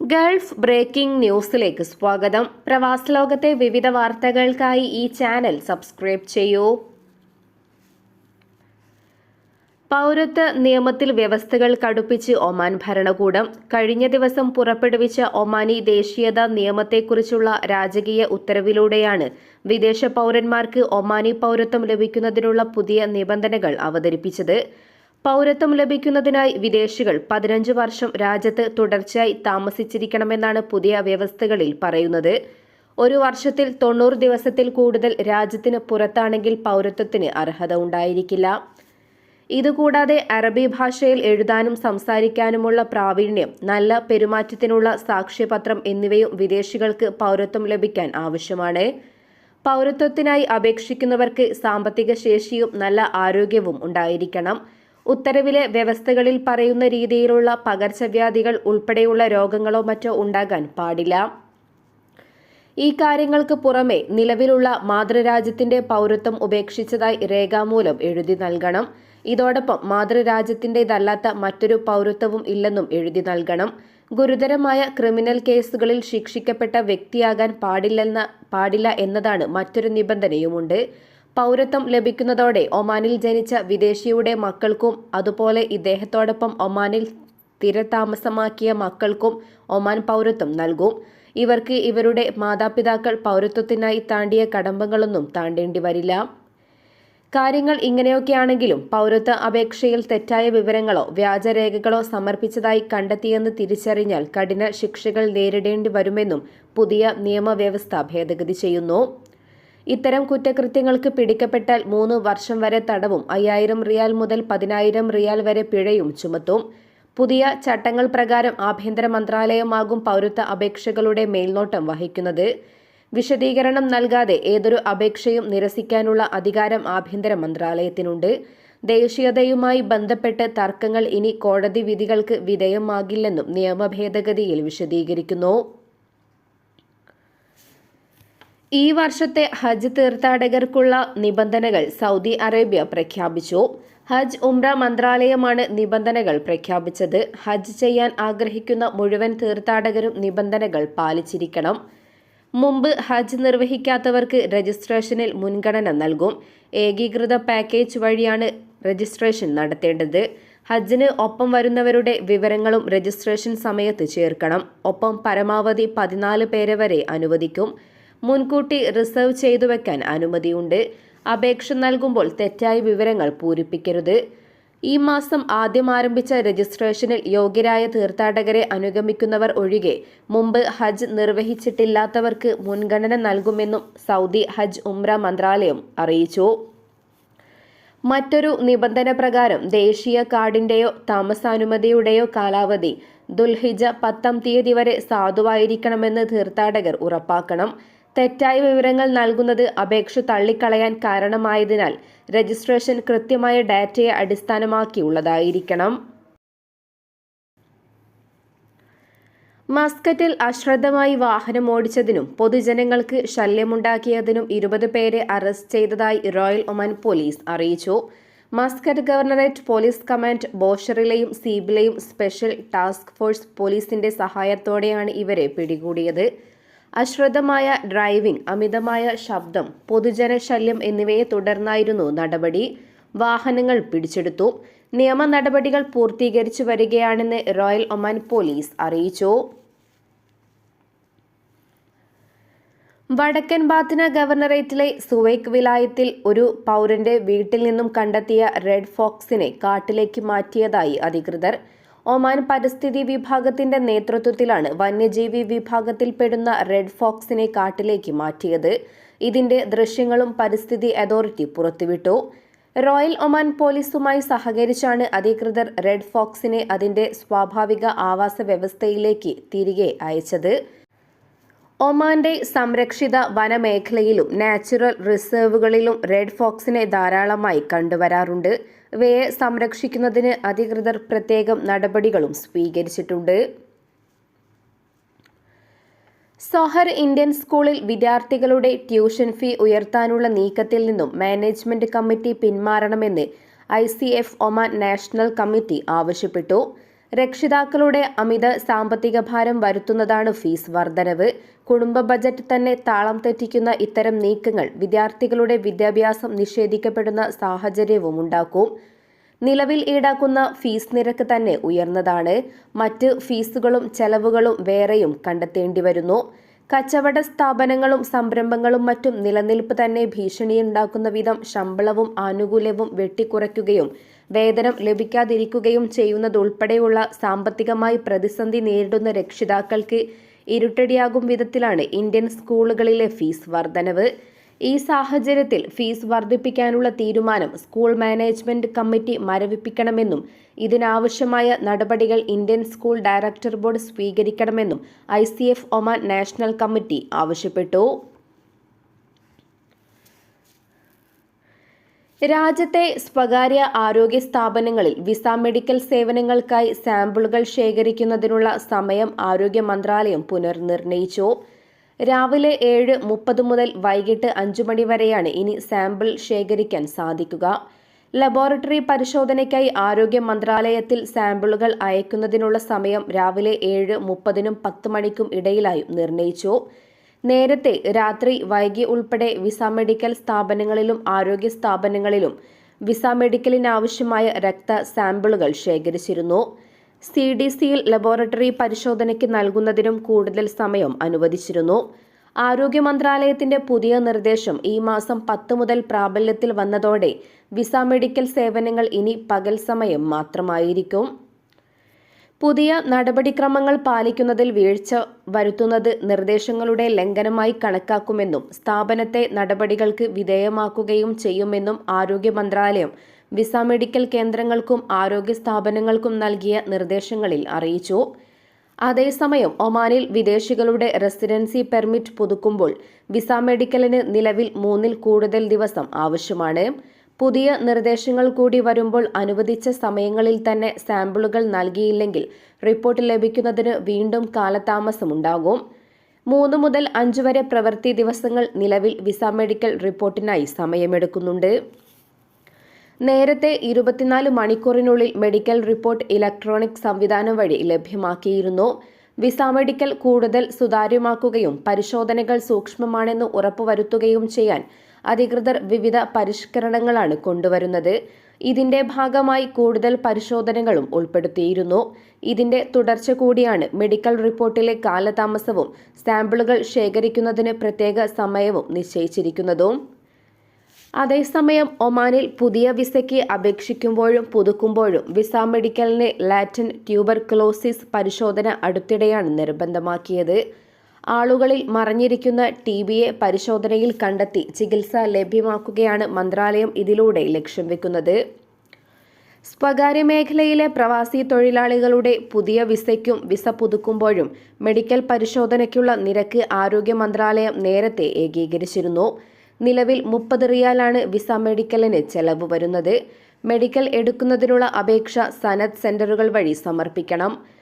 Gulf breaking ന്യൂസിലേക്ക് സ്വാഗതം. പ്രവാസ ലോകത്തെ വിവിധ വാർത്തകൾക്കായി ഈ ചാനൽ സബ്സ്ക്രൈബ് ചെയ്യൂ. പൗരത്വ നിയമത്തിൽ വ്യവസ്ഥകൾ കടുപ്പിച്ച് ഒമാൻ ഭരണകൂടം കഴിഞ്ഞ ദിവസം പുറപ്പെടുവിച്ച ഒമാനി ദേശീയത നിയമത്തെക്കുറിച്ചുള്ള രാജകീയ ഉത്തരവിലൂടെയാണ് വിദേശ പൗരന്മാർക്ക് ഒമാനി പൗരത്വം ലഭിക്കുന്നതിനുള്ള പുതിയ നിബന്ധനകൾ അവതരിപ്പിച്ചത്. പൗരത്വം ലഭിക്കുന്നതിനായി വിദേശികൾ പതിനഞ്ച് വർഷം രാജ്യത്ത് തുടർച്ചയായി താമസിച്ചിരിക്കണമെന്നാണ് പുതിയ വ്യവസ്ഥകളിൽ പറയുന്നത്. ഒരു വർഷത്തിൽ തൊണ്ണൂറ് ദിവസത്തിൽ കൂടുതൽ രാജ്യത്തിന് പുറത്താണെങ്കിൽ പൗരത്വത്തിന് അർഹത ഉണ്ടായിരിക്കില്ല. ഇതുകൂടാതെ അറബി ഭാഷയിൽ എഴുതാനും സംസാരിക്കാനുമുള്ള പ്രാവീണ്യം നല്ല പെരുമാറ്റത്തിനുള്ള സാക്ഷ്യപത്രം എന്നിവയും വിദേശികൾക്ക് പൗരത്വം ലഭിക്കാൻ ആവശ്യമാണ്. പൗരത്വത്തിനായി അപേക്ഷിക്കുന്നവർക്ക് സാമ്പത്തിക ശേഷിയും നല്ല ആരോഗ്യവും ഉണ്ടായിരിക്കണം. ഉത്തരവിലെ വ്യവസ്ഥകളിൽ പറയുന്ന രീതിയിലുള്ള പകർച്ചവ്യാധികൾ ഉൾപ്പെടെയുള്ള രോഗങ്ങളോ മറ്റോ ഉണ്ടാകാൻ പാടില്ല. ഈ കാര്യങ്ങൾക്ക് പുറമെ നിലവിലുള്ള മാതൃരാജ്യത്തിന്റെ പൗരത്വം ഉപേക്ഷിച്ചതായി രേഖാമൂലം എഴുതി നൽകണം. ഇതോടൊപ്പം മാതൃരാജ്യത്തിന്റെതല്ലാത്ത മറ്റൊരു പൗരത്വവും ഇല്ലെന്നും എഴുതി നൽകണം. ഗുരുതരമായ ക്രിമിനൽ കേസുകളിൽ ശിക്ഷിക്കപ്പെട്ട വ്യക്തിയാകാൻ പാടില്ലെന്ന പാടില്ല എന്നതാണ് മറ്റൊരു നിബന്ധനയുമുണ്ട്. പൗരത്വം ലഭിക്കുന്നതോടെ ഒമാനിൽ ജനിച്ച വിദേശിയുടെ മക്കൾക്കും അതുപോലെ ഇദ്ദേഹത്തോടൊപ്പം ഒമാനിൽ സ്ഥിരതാമസമാക്കിയ മക്കൾക്കും ഒമാൻ പൗരത്വം നൽകും. ഇവർക്ക് ഇവരുടെ മാതാപിതാക്കൾ പൗരത്വത്തിനായി താണ്ടിയ കടമ്പകളൊന്നും താണ്ടേണ്ടി വരില്ല. കാര്യങ്ങൾ ഇങ്ങനെയൊക്കെയാണെങ്കിലും പൗരത്വ അപേക്ഷയിൽ തെറ്റായ വിവരങ്ങളോ വ്യാജരേഖകളോ സമർപ്പിച്ചതായി കണ്ടെത്തിയെന്ന് തിരിച്ചറിഞ്ഞാൽ കഠിന ശിക്ഷകൾ നേരിടേണ്ടി വരുമെന്നും പുതിയ നിയമവ്യവസ്ഥ ഭേദഗതി ചെയ്യുന്നു. ഇത്തരം കുറ്റകൃത്യങ്ങൾക്ക് പിടിക്കപ്പെട്ടാൽ മൂന്ന് വർഷം വരെ തടവും അയ്യായിരം റിയാൽ മുതൽ പതിനായിരം റിയാൽ വരെ പിഴയും ചുമത്തും. പുതിയ ചട്ടങ്ങൾ പ്രകാരം ആഭ്യന്തര മന്ത്രാലയമാകും പൗരത്വ അപേക്ഷകളുടെ മേൽനോട്ടം വഹിക്കുന്നത്. വിശദീകരണം നൽകാതെ ഏതൊരു അപേക്ഷയും നിരസിക്കാനുള്ള അധികാരം ആഭ്യന്തര മന്ത്രാലയത്തിനുണ്ട്. ദേശീയതയുമായി ബന്ധപ്പെട്ട് തർക്കങ്ങൾ ഇനി കോടതി വിധികൾക്ക് വിധേയമാകില്ലെന്നും നിയമഭേദഗതിയിൽ വിശദീകരിക്കുന്നു. ഈ വർഷത്തെ ഹജ്ജ് തീർത്ഥാടകർക്കുള്ള നിബന്ധനകൾ സൗദി അറേബ്യ പ്രഖ്യാപിച്ചു. ഹജ്ജ് ഉംറ മന്ത്രാലയമാണ് നിബന്ധനകൾ പ്രഖ്യാപിച്ചത്. ഹജ്ജ് ചെയ്യാൻ ആഗ്രഹിക്കുന്ന മുഴുവൻ തീർത്ഥാടകരും നിബന്ധനകൾ പാലിച്ചിരിക്കണം. മുമ്പ് ഹജ്ജ് നിർവഹിക്കാത്തവർക്ക് രജിസ്ട്രേഷനിൽ മുൻഗണന നൽകും. ഏകീകൃത പാക്കേജ് വഴിയാണ് രജിസ്ട്രേഷൻ നടത്തേണ്ടത്. ഹജ്ജിന് ഒപ്പം വരുന്നവരുടെ വിവരങ്ങളും രജിസ്ട്രേഷൻ സമയത്ത് ചേർക്കണം. ഒപ്പം പരമാവധി പതിനാല് പേരെ വരെ അനുവദിക്കും. മുൻകൂട്ടി റിസർവ് ചെയ്തു വെക്കാൻ അനുമതിയുണ്ട്. അപേക്ഷ നൽകുമ്പോൾ തെറ്റായ വിവരങ്ങൾ പൂരിപ്പിക്കരുത്. ഈ മാസം ആദ്യം ആരംഭിച്ച രജിസ്ട്രേഷനിൽ യോഗ്യരായ തീർത്ഥാടകരെ അനുഗമിക്കുന്നവർ ഒഴികെ മുമ്പ് ഹജ്ജ് നിർവഹിച്ചിട്ടില്ലാത്തവർക്ക് മുൻഗണന നൽകുമെന്നും സൗദി ഹജ്ജ് ഉംറ മന്ത്രാലയം അറിയിച്ചു. മറ്റൊരു നിബന്ധന പ്രകാരം ദേശീയ കാർഡിന്റെയോ താമസാനുമതിയുടെയോ കാലാവധി ദുൽഹിജ പത്താം തീയതി വരെ സാധുവായിരിക്കണമെന്ന് തീർത്ഥാടകർ ഉറപ്പാക്കണം. തെറ്റായ വിവരങ്ങൾ നൽകുന്നത് അപേക്ഷ തള്ളിക്കളയാൻ കാരണമായതിനാൽ രജിസ്ട്രേഷൻ കൃത്യമായ ഡാറ്റയെ അടിസ്ഥാനമാക്കിയുള്ളതായിരിക്കണം. മസ്കറ്റിൽ അശ്രദ്ധമായി വാഹനം ഓടിച്ചതിനും പൊതുജനങ്ങൾക്ക് ശല്യമുണ്ടാക്കിയതിനും ഇരുപത് പേരെ അറസ്റ്റ് ചെയ്തതായി റോയൽ ഒമാൻ പോലീസ് അറിയിച്ചു. മസ്കറ്റ് ഗവർണറേറ്റ് പോലീസ് കമാൻഡ് ബോഷറിലെയും സീബിലെയും സ്പെഷ്യൽ ടാസ്ക് ഫോഴ്സ് പോലീസിന്റെ സഹായത്തോടെയാണ് ഇവരെ പിടികൂടിയത്. അശ്രദ്ധമായ ഡ്രൈവിംഗ് അമിതമായ ശബ്ദം പൊതുജനശല്യം എന്നിവയെ തുടർന്നായിരുന്നു നടപടി. വാഹനങ്ങൾ പിടിച്ചെടുത്തു. നിയമ നടപടികൾ പൂർത്തീകരിച്ചു വരികയാണെന്ന് റോയൽ ഒമാൻ പോലീസ് അറിയിച്ചു. വടക്കൻ ബാത്തിന ഗവർണറേറ്റിലെ സുവൈക് വിലായത്തിൽ ഒരു പൗരന്റെ വീട്ടിൽ നിന്നും കണ്ടെത്തിയ റെഡ് ഫോക്സിനെ കാട്ടിലേക്ക് മാറ്റിയതായി അധികൃതർ. ഒമാൻ പരിസ്ഥിതി വിഭാഗത്തിന്റെ നേതൃത്വത്തിലാണ് വന്യജീവി വിഭാഗത്തിൽപ്പെടുന്ന റെഡ് ഫോക്സിനെ കാട്ടിലേക്ക് മാറ്റിയത്. ഇതിന്റെ ദൃശ്യങ്ങളും പരിസ്ഥിതി അതോറിറ്റി പുറത്തുവിട്ടു. റോയൽ ഒമാൻ പോലീസുമായി സഹകരിച്ചാണ് അധികൃതർ റെഡ് ഫോക്സിനെ അതിന്റെ സ്വാഭാവിക ആവാസ വ്യവസ്ഥയിലേക്ക് തിരികെ അയച്ചത്. ഒമാന്റെ സംരക്ഷിത വനമേഖലയിലും നാച്ചുറൽ റിസർവുകളിലും റെഡ് ഫോക്സിനെ ധാരാളമായി കണ്ടുവരാറുണ്ട്. ഇവയെ സംരക്ഷിക്കുന്നതിന് അധികൃതർ പ്രത്യേകം നടപടികളും സ്വീകരിച്ചിട്ടുണ്ട്. സോഹർ ഇന്ത്യൻ സ്കൂളിൽ വിദ്യാർത്ഥികളുടെ ട്യൂഷൻ ഫീ ഉയർത്താനുള്ള നീക്കത്തിൽ നിന്നും management committee പിന്മാറണമെന്ന് I C F Oman national committee ആവശ്യപ്പെട്ടു. രക്ഷിതാക്കളുടെ അമിത സാമ്പത്തിക ഭാരം വരുത്തുന്നതാണ് ഫീസ് വർധനവ്. കുടുംബ ബജറ്റ് തന്നെ താളം തെറ്റിക്കുന്ന ഇത്തരം നീക്കങ്ങൾ വിദ്യാർത്ഥികളുടെ വിദ്യാഭ്യാസം നിഷേധിക്കപ്പെടുന്ന സാഹചര്യവും ഉണ്ടാക്കും. നിലവിൽ ഈടാക്കുന്ന ഫീസ് നിരക്ക് തന്നെ ഉയർന്നതാണ്. മറ്റ് ഫീസുകളും ചെലവുകളും വേറെയും കണ്ടെത്തേണ്ടി വരുന്നു. കച്ചവട സ്ഥാപനങ്ങളും സംരംഭങ്ങളും മറ്റും നിലനിൽപ്പ് തന്നെ ഭീഷണിയുണ്ടാക്കുന്ന വിധം ശമ്പളവും ആനുകൂല്യവും വെട്ടിക്കുറയ്ക്കുകയും വേതനം ലഭിക്കാതിരിക്കുകയും ചെയ്യുന്നതുൾപ്പെടെയുള്ള സാമ്പത്തികമായി പ്രതിസന്ധി നേരിടുന്ന രക്ഷിതാക്കൾക്ക് ഇരുട്ടടിയാകും വിധത്തിലാണ് ഇന്ത്യൻ സ്കൂളുകളിലെ ഫീസ് വർധനവ്. ഈ സാഹചര്യത്തിൽ ഫീസ് വർദ്ധിപ്പിക്കാനുള്ള തീരുമാനം സ്കൂൾ മാനേജ്മെന്റ് കമ്മിറ്റി മരവിപ്പിക്കണമെന്നും ഇതിനാവശ്യമായ നടപടികൾ ഇന്ത്യൻ സ്കൂൾ ഡയറക്ടർ ബോർഡ് സ്വീകരിക്കണമെന്നും ഐ ഒമാൻ നാഷണൽ കമ്മിറ്റി ആവശ്യപ്പെട്ടു. രാജ്യത്തെ സ്വകാര്യ ആരോഗ്യ സ്ഥാപനങ്ങളിൽ വിസ മെഡിക്കൽ സേവനങ്ങൾക്കായി സാമ്പിളുകൾ ശേഖരിക്കുന്നതിനുള്ള സമയം ആരോഗ്യ മന്ത്രാലയം പുനർനിർണയിച്ചു. രാവിലെ ഏഴ് മുപ്പത് മുതൽ വൈകിട്ട് അഞ്ചു മണി വരെയാണ് ഇനി സാമ്പിൾ ശേഖരിക്കാൻ സാധിക്കുക. ലബോറട്ടറി പരിശോധനയ്ക്കായി ആരോഗ്യ മന്ത്രാലയത്തിൽ സാമ്പിളുകൾ അയക്കുന്നതിനുള്ള സമയം രാവിലെ ഏഴ് മുപ്പതിനും പത്ത് മണിക്കും ഇടയിലായും നിർണയിച്ചു. നേരത്തെ രാത്രി വൈകി ഉൾപ്പെടെ വിസ മെഡിക്കൽ സ്ഥാപനങ്ങളിലും ആരോഗ്യ സ്ഥാപനങ്ങളിലും വിസ മെഡിക്കലിനാവശ്യമായ രക്ത സാമ്പിളുകൾ ശേഖരിച്ചിരുന്നു. സി ഡി സിയിൽ ലബോറട്ടറി പരിശോധനയ്ക്ക് നൽകുന്നതിനും കൂടുതൽ സമയം അനുവദിച്ചിരുന്നു. ആരോഗ്യ മന്ത്രാലയത്തിന്റെ പുതിയ നിർദ്ദേശം ഈ മാസം പത്ത് മുതൽ പ്രാബല്യത്തിൽ വന്നതോടെ വിസ മെഡിക്കൽ സേവനങ്ങൾ ഇനി പകൽ സമയം മാത്രമായിരിക്കും. പുതിയ നടപടിക്രമങ്ങൾ പാലിക്കുന്നതിൽ വീഴ്ച വരുത്തുന്നത് നിർദ്ദേശങ്ങളുടെ ലംഘനമായി കണക്കാക്കുമെന്നും സ്ഥാപനത്തെ നടപടികൾക്ക് വിധേയമാക്കുകയും ചെയ്യുമെന്നും ആരോഗ്യ മന്ത്രാലയം വിസ മെഡിക്കൽ കേന്ദ്രങ്ങൾക്കും ആരോഗ്യ സ്ഥാപനങ്ങൾക്കും നൽകിയ നിർദ്ദേശങ്ങളിൽ അറിയിച്ചു. അതേസമയം ഒമാനിൽ വിദേശികളുടെ റെസിഡൻസി പെർമിറ്റ് പുതുക്കുമ്പോൾ വിസ മെഡിക്കലിന് നിലവിൽ മൂന്നിൽ കൂടുതൽ ദിവസം ആവശ്യമാണ്. പുതിയ നിർദ്ദേശങ്ങൾ കൂടി വരുമ്പോൾ അനുവദിച്ച സമയങ്ങളിൽ തന്നെ സാമ്പിളുകൾ നൽകിയില്ലെങ്കിൽ റിപ്പോർട്ട് ലഭിക്കുന്നതിന് വീണ്ടും കാലതാമസമുണ്ടാകും. മൂന്ന് മുതൽ അഞ്ച് വരെ പ്രവൃത്തി ദിവസങ്ങൾ നിലവിൽ വിസ മെഡിക്കൽ റിപ്പോർട്ടിനായി സമയമെടുക്കുന്നുണ്ട്. നേരത്തെ ഇരുപത്തിനാല് മണിക്കൂറിനുള്ളിൽ മെഡിക്കൽ റിപ്പോർട്ട് ഇലക്ട്രോണിക് സംവിധാനം വഴി ലഭ്യമാക്കിയിരുന്നു. വിസ മെഡിക്കൽ കൂടുതൽ സുതാര്യമാക്കുകയും പരിശോധനകൾ സൂക്ഷ്മമാണെന്ന് ഉറപ്പുവരുത്തുകയും ചെയ്യാൻ അധികൃതർ വിവിധ പരിഷ്കരണങ്ങളാണ് കൊണ്ടുവരുന്നത്. ഇതിന്റെ ഭാഗമായി കൂടുതൽ പരിശോധനകളും ഉൾപ്പെടുത്തിയിരുന്നു. ഇതിന്റെ തുടർച്ച കൂടിയാണ് മെഡിക്കൽ റിപ്പോർട്ടിലെ കാലതാമസവും സാമ്പിളുകൾ ശേഖരിക്കുന്നതിന് പ്രത്യേക സമയവും നിശ്ചയിച്ചിരിക്കുന്നതും. അതേസമയം ഒമാനിൽ പുതിയ വിസയ്ക്ക് അപേക്ഷിക്കുമ്പോഴും പുതുക്കുമ്പോഴും വിസ മെഡിക്കലിനെ ലാറ്റിൻ ട്യൂബർക്ലോസിസ് പരിശോധന അടുത്തിടെയാണ് നിർബന്ധമാക്കിയത്. ആളുകളിൽ മറഞ്ഞിരിക്കുന്ന ടി ബിയെ പരിശോധനയിൽ കണ്ടെത്തി ചികിത്സ ലഭ്യമാക്കുകയാണ് മന്ത്രാലയം ഇതിലൂടെ ലക്ഷ്യം വെക്കുന്നത്. സ്വകാര്യ മേഖലയിലെ പ്രവാസി തൊഴിലാളികളുടെ പുതിയ വിസയ്ക്കും വിസ പുതുക്കുമ്പോഴും മെഡിക്കൽ പരിശോധനയ്ക്കുള്ള നിരക്ക് ആരോഗ്യ മന്ത്രാലയം നേരത്തെ ഏകീകരിച്ചിരുന്നു. നിലവിൽ മുപ്പത് റിയാലാണ് വിസ മെഡിക്കലിന് ചെലവ് വരുന്നത്. മെഡിക്കൽ എടുക്കുന്നതിനുള്ള അപേക്ഷ സനത് സെന്ററുകൾ വഴി സമർപ്പിക്കണം.